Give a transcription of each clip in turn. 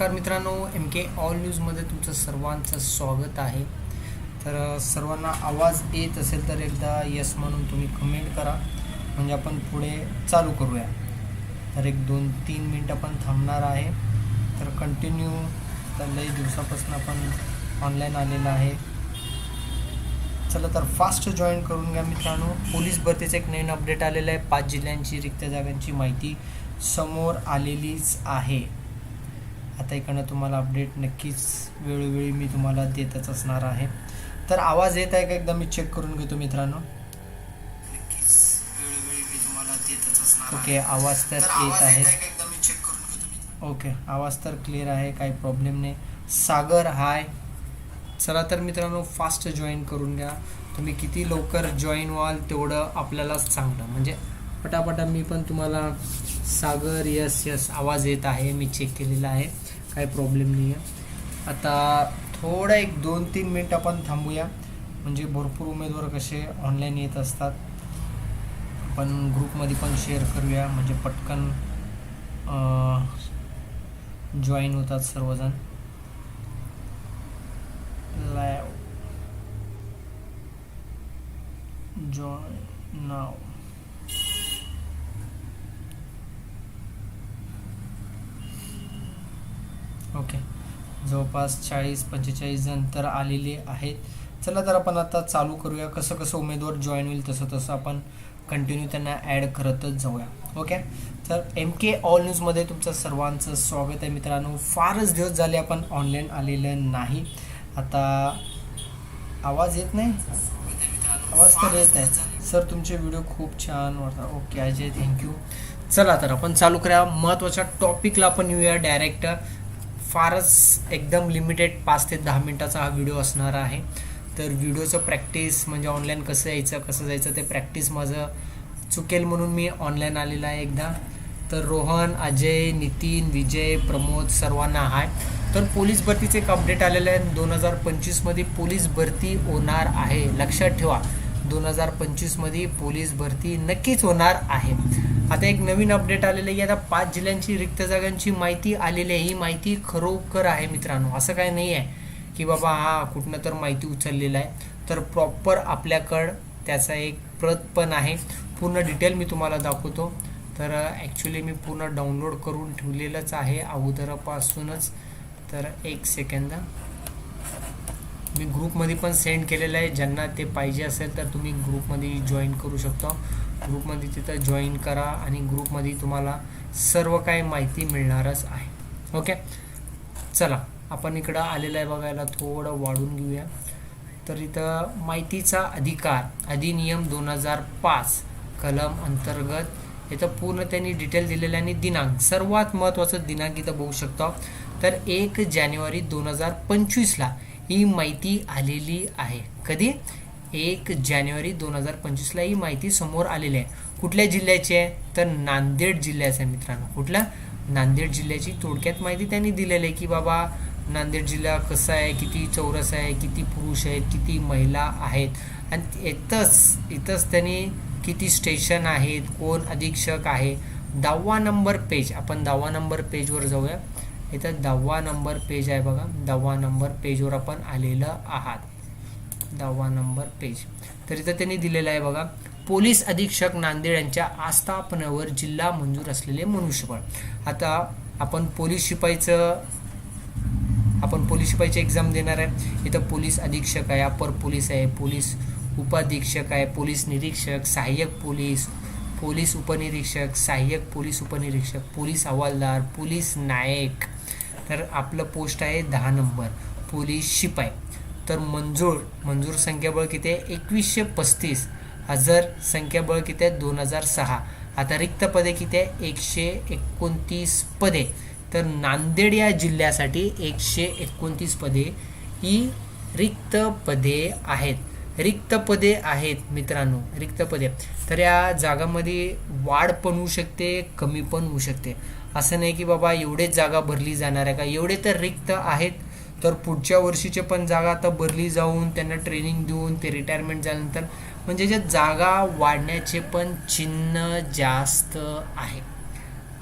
नमस्कार मित्रांनो M K all न्यूजमध्ये तुमचं सर्वांचं स्वागत आहे. तर सर्वांना आवाज येत असेल तर एकदा यस म्हणून तुम्ही कमेंट करा. म्हणजे आपण पुढे चालू करूया. तर एक दोन तीन मिनटं आपण थांबणार आहे. तर कंटिन्यू तर लई दिवसापासून आपण ऑनलाईन आलेलं आहे. चला तर फास्ट जॉईन करून घ्या मित्रांनो. पोलीस भरतीचं एक नवीन अपडेट आलेलं आहे. पाच जिल्ह्यांची रिक्त जागांची माहिती समोर आलेलीच आहे. आता इकडनं तुम्हाला अपडेट नक्कीच वेळोवेळी मी तुम्हाला देतच असणार आहे. तर आवाज येत आहे का एकदा मी चेक करून घेतो मित्रांनो? नक्कीच वेळोवेळी मी तुम्हाला देतच असणार ओके आवाज तर येत आहे. ओके आवाज तर क्लिअर आहे काही प्रॉब्लेम नाही. सागर हाय चला तर मित्रांनो फास्ट जॉईन करून घ्या. तुम्ही किती लवकर जॉईन व्हाल तेवढं आपल्याला चांगलं म्हणजे पटापटा मी पण तुम्हाला सागर यस यस आवाज येत आहे. मी चेक केलेला आहे. काही प्रॉब्लेम नाही आहे आता थोडं एक दोन तीन मिनिट आपण थांबूया. म्हणजे भरपूर उमेदवार कसे ऑनलाईन येत असतात. आपण ग्रुपमध्ये पण शेअर करूया. म्हणजे पटकन जॉईन होतात सर्वजण. लाईव्ह जॉईन नाव ओके जवळपास चाळीस पंचेचाळीस जण तर आलेले आहेत. चला तर आपण आता चालू करूया. कसं कसं उमेदवार जॉईन होईल तसं तसं आपण कंटिन्यू त्यांना ॲड करतच जाऊया. ओके तर एम के ऑल न्यूजमध्ये तुमचं सर्वांचं स्वागत आहे मित्रांनो. फारच दिवस झाले आपण ऑनलाईन आलेलं नाही. आता आवाज येत नाही? आवाज तर येत आहे. सर तुमचे व्हिडिओ खूप छान वाटतात. ओके अजय थँक्यू चला तर आपण चालू करूया. महत्त्वाच्या टॉपिकला आपण येऊया डायरेक्ट फारच एकदम लिमिटेड पाच ते दहा मिनटाचा हा व्हिडिओ असणार आहे. तर व्हिडिओचं प्रॅक्टिस म्हणजे ऑनलाईन कसं यायचं कसं जायचं ते प्रॅक्टिस माझं चुकेल म्हणून मी ऑनलाईन आलेलं आहे एकदा. तर रोहन अजय नितीन विजय प्रमोद सर्वांना हाय तर पोलीस भरतीचे एक अपडेट आलेलं आहे. दोन हजार पंचवीसमध्ये पोलीस भरती होणार आहे. लक्षात ठेवा दोन हजार पंचवीसमध्ये पोलीस भरती नक्कीच होणार आहे. आता एक नवीन अपडेट आलेलं आहे. आता पाच जिल्ह्यांची रिक्त जागांची माहिती आलेली आहे. ही माहिती खरोखर आहे मित्रांनो. असं काय नाही आहे की बाबा हा कुठनं तर माहिती उचललेला आहे. तर प्रॉपर आपल्याकडं त्याचा एक प्रत पण आहे. पूर्ण डिटेल मी तुम्हाला दाखवतो. तर ॲक्च्युली मी पूर्ण डाउनलोड करून ठेवलेलंच आहे अगोदरपासूनच. तर एक सेकंद मी ग्रुपमध्ये पण सेंड केलेलं आहे. ज्यांना ते पाहिजे असेल तर तुम्ही ग्रुपमध्ये जॉईन करू शकता. ग्रुपमध्ये तिथं जॉईन करा आणि ग्रुपमध्ये तुम्हाला सर्व काही माहिती मिळणारच आहे. ओके? चला आपण इकडं आलेलं आहे बघायला. थोडं वाढून घेऊया. तर इथं माहितीचा अधिकार अधिनियम दोन हजार पाच कलम अंतर्गत. इथं पूर्ण त्यांनी डिटेल दिलेलं आहे आणि दिनांक. सर्वात महत्त्वाचं दिनांक इथं बघू शकतो. तर एक जानेवारी दोन हजार पंचवीसला ही माहिती आलेली आहे. कधी? एक जानेवारी दोन हजार पंचवीसला ही माहिती समोर आलेली आहे. कुठल्या जिल्ह्याची आहे? तर नांदेड जिल्ह्याचं आहे मित्रांनो. कुठल्या नांदेड जिल्ह्याची थोडक्यात माहिती त्यांनी दिलेली आहे की बाबा नांदेड जिल्हा कसा आहे? किती चौरस आहे? किती पुरुष आहेत? किती महिला आहेत? आणि इथंच इथंच त्यांनी किती स्टेशन आहेत? कोण अधीक्षक आहे? दहावा नंबर पेज आपण दहावा नंबर पेजवर जाऊया. इथं दहावा नंबर पेज आहे बघा. दहावा नंबर पेजवर आपण आलेलं आहात. दहावा नंबर पेज तर इथं त्यांनी दिलेलं आहे बघा. पोलीस अधीक्षक नांदेड यांच्या आस्थापनावर जिल्हा मंजूर असलेले मनुष्यबळ. आता आपण पोलीस शिपाईचं आपण पोलीस शिपाईची एक्झाम देणार आहे. इथं पोलीस अधीक्षक आहे अपर पोलीस आहे पोलीस उपाधीक्षक आहे पोलीस निरीक्षक सहाय्यक पोलीस पोलीस उपनिरीक्षक सहाय्यक पोलीस उपनिरीक्षक पोलीस हवालदार पोलीस नायक. तर आपलं पोस्ट आहे दहा नंबर. पोलीस शिपाई. तर मंजूर मंजूर संख्याबळ किती आहे? एकवीसशे पस्तीस. हजर संख्याबळ किती आहे? दोन हजार सहा. आता रिक्त पदे किती आहे? एकशे एकोणतीस पदे. तर नांदेड या जिल्ह्यासाठी एकशे एकोणतीस पदे ही रिक्त पदे आहेत. रिक्त पदे आहेत मित्रांनो. रिक्त पदे. तर या जागामध्ये वाढ पण होऊ शकते कमी पण होऊ शकते. असं नाही की बाबा एवढेच जागा भरली जाणार आहे का? एवढे तर रिक्त आहेत. तर पुढच्या वर्षीचे पण जागा आता भरली जाऊन त्यांना ट्रेनिंग देऊन ते रिटायरमेंट झाल्यानंतर म्हणजे ज्या जागा वाढण्याचे पण चिन्ह जास्त आहे.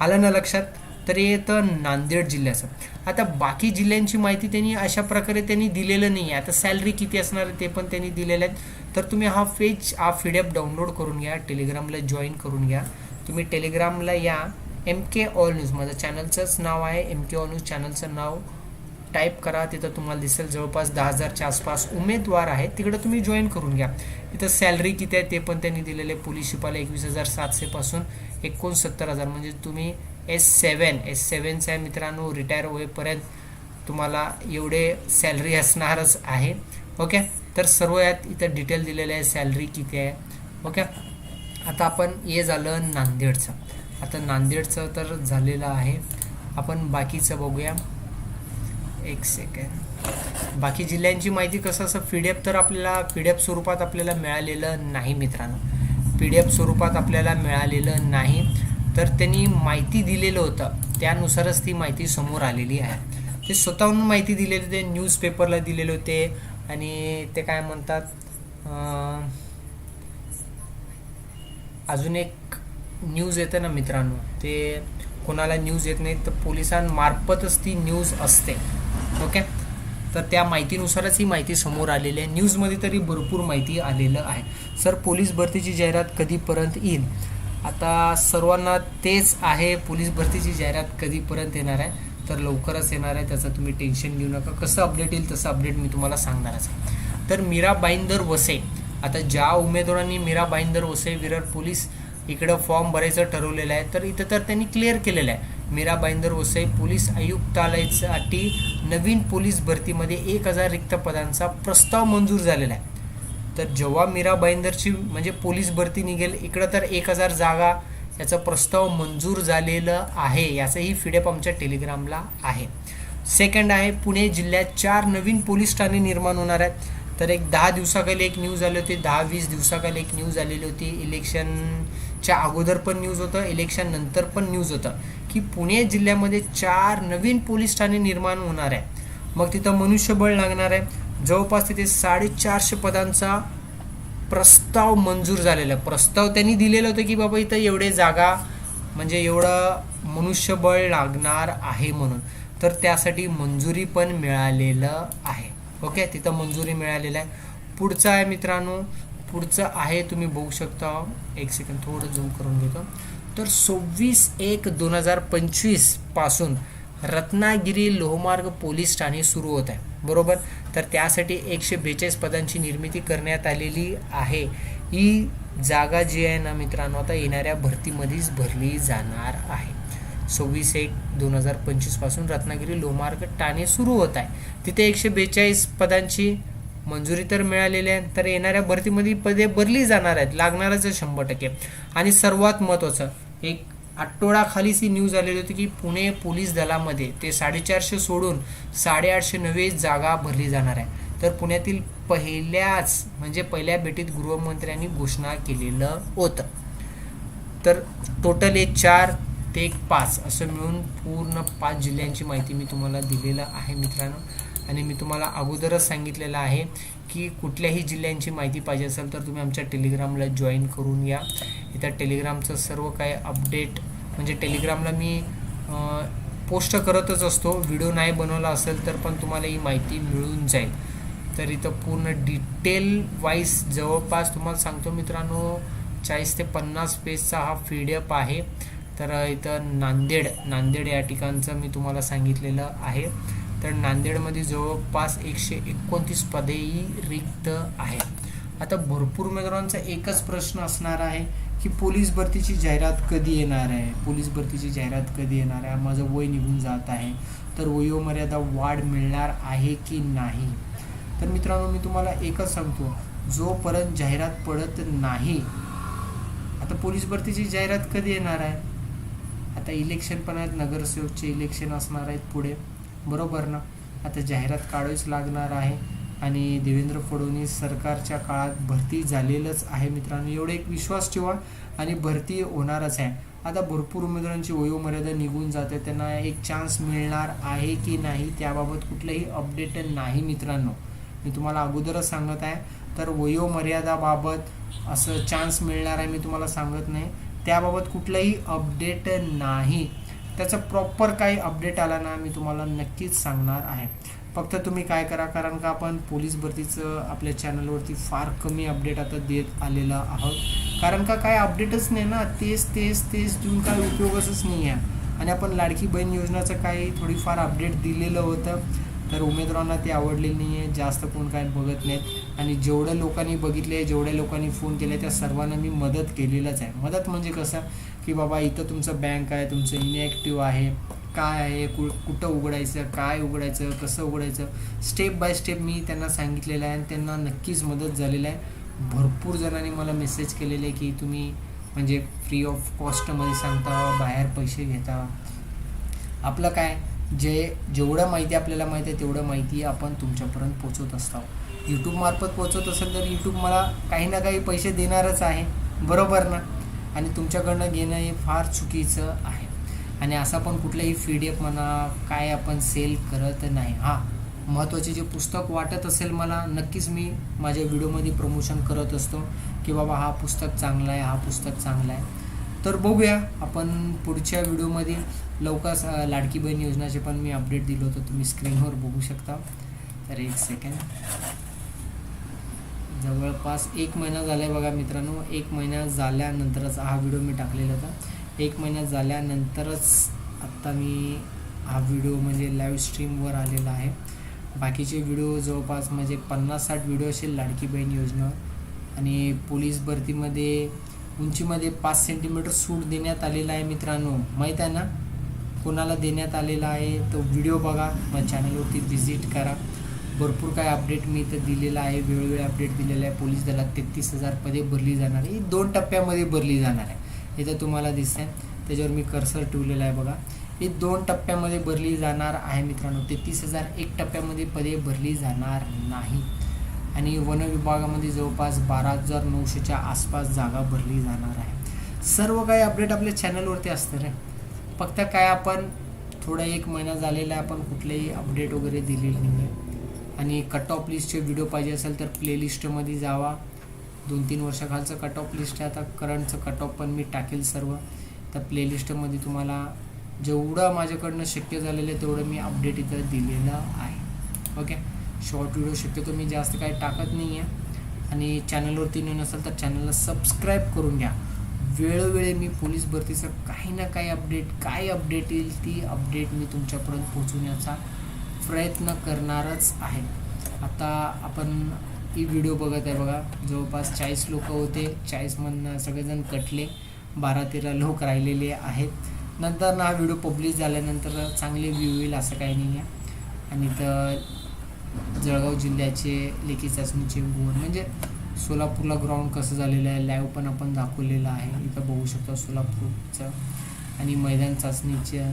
आलं ना लक्षात? तर हे येतं नांदेड जिल्ह्याचं. आता बाकी जिल्ह्यांची माहिती त्यांनी अशा प्रकारे त्यांनी दिलेलं नाही आहे. आता सॅलरी किती असणार आहे ते पण त्यांनी दिलेलं आहेत तर तुम्ही हा पेज हा पी डाउनलोड करून घ्या. टेलिग्रामला जॉईन करून घ्या. तुम्ही टेलिग्रामला या. एम के ऑल न्यूज माझं चॅनलचंच नाव आहे. एम के ऑल न्यूज चॅनलचं नाव टाईप करा. तिथं तुम्हाला दिसेल जवळपास दहा हजारच्या आसपास उमेदवार आहेत. तिकडं तुम्ही जॉईन करून घ्या. तिथं सॅलरी किती आहे ते पण त्यांनी दिलेले पोलीस शिपाला एकवीस हजार सातशेपासून एकोणसत्तर हजार. म्हणजे तुम्ही एस सेवन एस सेवनचा आहे मित्रांनो रिटायर होईपर्यंत तुम्हाला एवढे सॅलरी असणारच आहे. ओके तर सर्व यात इथं डिटेल दिलेलं आहे सॅलरी किती आहे. ओके आता आपण हे झालं नांदेडचं. आता नांदेडचं तर झालेलं आहे. आपण बाकीचं बघूया. एक सेकंड बाकी जिल्ह्यांची माहिती कसं असं पी डी एफ तर आपल्याला पी डी एफ स्वरूपात आपल्याला मिळालेलं नाही मित्रांनो. पी डी एफ स्वरूपात आपल्याला मिळालेलं नाही. तर त्यांनी माहिती दिलेलं होतं. त्यानुसारच ती माहिती समोर आलेली आहे. ते स्वतःहून माहिती दिलेली होते न्यूजपेपरला दिलेले होते आणि ते काय म्हणतात अजून एक न्यूज येतं ना मित्रांनो? ते कोणाला न्यूज येत नाही तर पोलिसांमार्फतच ती न्यूज असते. ओके तर त्या माहितीनुसारच ही माहिती समोर आलेली आहे. न्यूजमध्ये तरी भरपूर माहिती आलेलं आहे. सर पोलीस भरतीची जाहिरात कधीपर्यंत येईल? आता सर्वांना तेच आहे पोलीस भरतीची जाहिरात कधीपर्यंत येणार आहे? तर लवकरच येणार आहे. त्याचं तुम्ही टेन्शन घेऊ नका. कसं अपडेट येईल तसं अपडेट मी तुम्हाला सांगणारच आहे तर मीरा बाईंदर वसे. आता ज्या उमेदवारांनी मीरा बाईंदर वसे विरार पोलीस इकडं फॉर्म भरायचं ठरवलेलं आहे. तर इथं तर त्यांनी क्लिअर केलेलं आहे. मीरा बाईंदर वसई पोलीस आयुक्तालयासाठी नवीन पोलीस भरतीमध्ये एक हजार रिक्त पदांचा प्रस्ताव मंजूर झालेला आहे. तर जेव्हा मीरा बाईंदरची म्हणजे पोलीस भरती निघेल इकडं तर एक हजार जागा याचा प्रस्ताव मंजूर झालेलं आहे. याचंही फिडेप आमच्या टेलिग्रामला आहे. सेकंड आहे पुणे जिल्ह्यात चार नवीन पोलीस ठाणे निर्माण होणार आहेत. तर एक दहा दिवसाखाली एक न्यूज आली होती दहा वीस दिवसाखाली एक न्यूज आलेली होती. इलेक्शन च्या अगोदर पण न्यूज होतं इलेक्शन नंतर पण न्यूज होतं की पुणे जिल्ह्यामध्ये चार नवीन पोलीस ठाणे निर्माण होणार आहे. मग तिथं मनुष्यबळ लागणार आहे. जवळपास तिथे साडेचारशे पदांचा प्रस्ताव मंजूर झालेला आहे. प्रस्ताव त्यांनी दिलेलं होतं की बाबा इथं एवढे जागा म्हणजे एवढं मनुष्यबळ लागणार आहे म्हणून. तर त्यासाठी मंजुरी पण मिळालेलं आहे. ओके? तिथं मंजुरी मिळालेलं आहे. पुढचं आहे मित्रांनो पुढचं आहे तुम्ही बघू शकता. एक सेकंड थोडं झूम करून घेतो. तर सव्वीस एक दोन हजार पंचवीसपासून रत्नागिरी लोहमार्ग पोलीस ठाणे सुरू होत आहे. बरोबर? तर त्यासाठी एकशे बेचाळीस पदांची निर्मिती करण्यात आलेली आहे. ही जागा जी आहे ना मित्रांनो आता येणाऱ्या भरतीमध्येच भरली जाणार आहे. सव्वीस एक दोन हजार पंचवीसपासून रत्नागिरी लोहमार्ग ठाणे सुरू होत आहे. तिथे एकशे बेचाळीस पदांची मंजुरी तर मिळालेली आहे. तर येणाऱ्या भरतीमध्ये पदे भरली जाणार आहेत. लागणारच आहे शंभर टक्के. आणि सर्वात महत्त्वाचं एक आठवडाखालीच ही न्यूज आलेली होती की पुणे पोलीस दलामध्ये ते साडेचारशे सोडून साडेआठशे नवे जागा भरली जाणार आहे. तर पुण्यातील पहिल्याच म्हणजे पहिल्या भेटीत गृहमंत्र्यांनी घोषणा केलेलं होतं. तर टोटल एक चार ते एक पाच असं मिळून पूर्ण पाच जिल्ह्यांची माहिती मी तुम्हाला दिलेलं आहे मित्रांनो. आणि मी तुम्हाला अगोदरच सांगितलेलं आहे की कुठल्याही जिल्ह्यांची माहिती पाहिजे असेल तर तुम्ही आमच्या टेलिग्रामला जॉईन करून या. इथं टेलिग्रामचं सर्व काय अपडेट म्हणजे टेलिग्रामला मी पोस्ट करतच असतो. व्हिडिओ नाही बनवला असेल तर पण तुम्हाला ही माहिती मिळून जाईल. तर इथं पूर्ण डिटेल वाईज जवळपास तुम्हाला सांगतो मित्रांनो चाळीस ते पन्नास पेजचा हा फीडअप आहे. तर इथं नांदेड नांदेड या ठिकाणचं मी तुम्हाला सांगितलेलं आहे. तर नांदेडमध्ये जवळपास एकशे एकोणतीस पदेही रिक्त आहेत. आता भरपूर उमेदवारांचा एकच प्रश्न असणार आहे की पोलीस भरतीची जाहिरात कधी येणार आहे? पोलीस भरतीची जाहिरात कधी येणार आहे? माझं वय निघून जात आहे. तर वयोमर्यादा वाढ मिळणार आहे की नाही? तर मित्रांनो मी तुम्हाला एकच सांगतो. जोपर्यंत जाहिरात पडत नाही आता पोलीस भरतीची जाहिरात कधी येणार आहे? आता इलेक्शन पण आहेत नगरसेवकचे इलेक्शन असणार आहेत पुढे. बरोबर ना? आता जाहिरात काढावीच लागणार आहे आणि देवेंद्र फडणवीस सरकारच्या काळात भरती झालेलंच आहे मित्रांनो. एवढे एक विश्वास ठेवा आणि भरती होणारच आहे. आता भरपूर उमेदवारांची वयोमर्यादा निघून जाते. त्यांना एक चान्स मिळणार आहे की नाही त्याबाबत कुठलंही अपडेट नाही मित्रांनो. मी तुम्हाला अगोदरच सांगत आहे. तर वयोमर्यादाबाबत असं चान्स मिळणार आहे मी तुम्हाला सांगत नाही. त्याबाबत कुठलंही अपडेट नाही. त्याचं प्रॉपर काही अपडेट आला ना मी तुम्हाला नक्कीच सांगणार आहे. फक्त तुम्ही काय करा कारण का आपण पोलीस भरतीचं आपल्या चॅनलवरती फार कमी अपडेट आता देत आलेलं आहोत. कारण का काय अपडेटच नाही ना तेच तेच तेच देऊन काय उपयोगच नाही आहे. आणि आपण लाडकी बहीण योजनाचं काही थोडीफार अपडेट दिलेलं होतं तर उमेदवारांना ते आवडलेलं नाही आहे जास्त कोण काय बघत नाहीत. आणि जेवढ्या लोकांनी बघितले जेवढ्या लोकांनी फोन केले त्या सर्वांना मी मदत केलेलंच आहे. मदत म्हणजे कसं की बाबा इथं तुमचं बँक आहे तुमचं इनॅक्टिव्ह आहे. काय आहे? कु कुठं उघडायचं? काय उघडायचं? कसं उघडायचं? स्टेप बाय स्टेप मी त्यांना सांगितलेलं आहे आणि त्यांना नक्कीच मदत झालेलं आहे. भरपूर जणांनी मला मेसेज केलेले आहे की तुम्ही म्हणजे फ्री ऑफ कॉस्टमध्ये सांगता बाहेर पैसे घेता. आपलं काय? जे जेवढं माहिती आपल्याला माहिती आहे तेवढं माहिती आपण तुमच्यापर्यंत पोचवत असतो. यूट्यूबमार्फत पोचवत असेल तर यूट्यूब मला काही ना काही पैसे देणारच आहे. बरोबर ना? आणि तुमच्याकडनं घेणं हे फार चुकीचं आहे. आणि असं पण कुठलाही पी डी एफ म्हणा काय आपण सेल करत नाही. हां महत्त्वाचे जे पुस्तक वाटत असेल मला नक्कीच मी माझ्या व्हिडिओमध्ये प्रमोशन करत असतो की बाबा हा पुस्तक चांगला आहे हा पुस्तक चांगला आहे. तर बघूया आपण पुढच्या व्हिडिओमध्ये लवकरच लाडकी बहीण योजनाचे पण मी अपडेट दिलं होतं तुम्ही स्क्रीनवर बघू शकता. तर एक सेकंड जवळपास एक महिना झाला आहे बघा मित्रांनो. एक महिना झाल्यानंतरच हा व्हिडिओ मी टाकलेला होता. एक महिना झाल्यानंतरच आत्ता मी हा व्हिडिओ म्हणजे लाईव्ह स्ट्रीमवर आलेला आहे. बाकीचे व्हिडिओ जवळपास म्हणजे पन्नास साठ व्हिडिओ असेल लाडकी बहीण योजना आणि पोलीस भरतीमध्ये उंचीमध्ये पाच सेंटीमीटर सूट देण्यात आलेला आहे मित्रांनो. माहीत आहे ना? कोणाला देण्यात आलेला आहे तो व्हिडिओ बघा. मग चॅनलवरती व्हिजिट करा. भरपूर काय अपडेट मी इथं दिलेलं आहे वेळोवेळी अपडेट दिलेलं आहे. पोलीस दलात तेहतीस हजार पदे भरली जाणार आहे. ही दोन टप्प्यामध्ये भरली जाणार आहे. इथं तुम्हाला दिसतंय. त्याच्यावर मी कर्सर ठेवलेला आहे बघा. ही दोन टप्प्यामध्ये भरली जाणार आहे मित्रांनो. तेहतीस हजार एक टप्प्यामध्ये पदे भरली जाणार नाही. आणि वन विभागामध्ये जवळपास बारा हजार नऊशेच्या आसपास जागा भरली जाणार आहे. सर्व काही अपडेट आपल्या चॅनलवरती असतं रे. फक्त काय आपण थोडा एक महिना झालेला आहे आपण कुठलेही अपडेट वगैरे दिलेले नाही आहे आणि कट ऑफ लिस्टचे व्हिडिओ पाहिजे असेल तर प्लेलिस्टमध्ये जावा. दोन तीन वर्षाखालचं कट ऑफ लिस्ट आहे. आता करंटचं कट ऑफ पण मी टाकेल सर्व. तर प्लेलिस्टमध्ये तुम्हाला जेवढं माझ्याकडनं शक्य झालेलं आहे तेवढं मी अपडेट इथं दिलेलं आहे. ओके शॉर्ट व्हिडिओ शक्यतो मी जास्त काही टाकत नाही आहे आणि चॅनलवरती नवीन असेल तर चॅनलला सबस्क्राईब करून घ्या. वेळोवेळी मी पोलीस भरतीचं काही ना काही अपडेट काय अपडेट येईल ती अपडेट मी तुमच्यापर्यंत पोहोचवण्याचा प्रयत्न करणारच आहे. आता आपण ही व्हिडिओ बघत आहे बघा. जवळपास चाळीस लोक होते. चाळीसमधनं सगळेजण कटले. बारा तेरा लोक राहिलेले आहेत. नंतर ना हा व्हिडिओ पब्लिश झाल्यानंतर चांगले व्ह्यू येईल असं काही नाही आहे. आणि तर जळगाव जिल्ह्याचे लेखी चाचणीचे गुण म्हणजे सोलापूरला ग्राउंड कसं झालेलं आहे लाईव्ह पण आपण दाखवलेलं आहे. इथं बघू शकतो सोलापूरचं. आणि मैदान चाचणीचे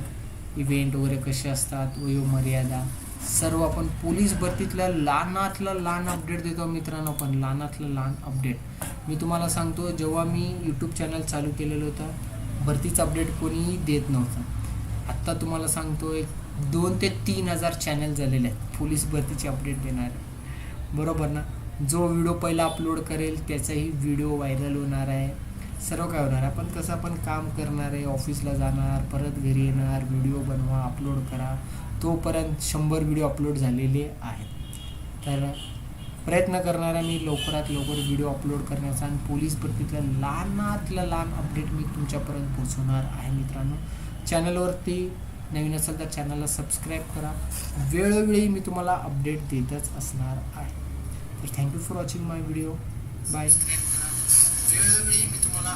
इव्हेंट वगैरे कसे असतात वयोमर्यादा. सर्व आपण पोलीस भरतीतल्या लहानातलं लहान अपडेट देतो मित्रांनो पण लहानातलं लहान अपडेट मी तुम्हाला सांगतो जेव्हा मी यूट्यूब चॅनल चालू केलेलं होतं भरतीचं अपडेट कोणीही देत नव्हतं. आत्ता तुम्हाला सांगतो एक दोन ते तीन हजार चॅनल झालेले आहेत पोलीस भरतीचे अपडेट देणारे. बरोबर ना? जो व्हिडिओ पहिला अपलोड करेल त्याचाही व्हिडिओ व्हायरल होणार आहे. सर्व काय होणार आहे? पण कसं आपण काम करणार आहे ऑफिसला जाणार परत घरी येणार व्हिडिओ बनवा अपलोड करा. तोपर्यंत शंभर व्हिडिओ अपलोड झालेले आहेत. तर प्रयत्न करणार आहे मी लवकरात लवकर व्हिडिओ अपलोड करण्याचा आणि पोलीस भरतीतल्या लहानातलं लहान अपडेट मी तुमच्यापर्यंत पोहोचवणार आहे मित्रांनो. चॅनलवरती नवीन असेल तर चॅनलला सबस्क्राईब करा. वेळोवेळी मी तुम्हाला अपडेट देतच असणार आहे. तर thank you for watching my video bye वेळोवेळी मी तुम्हाला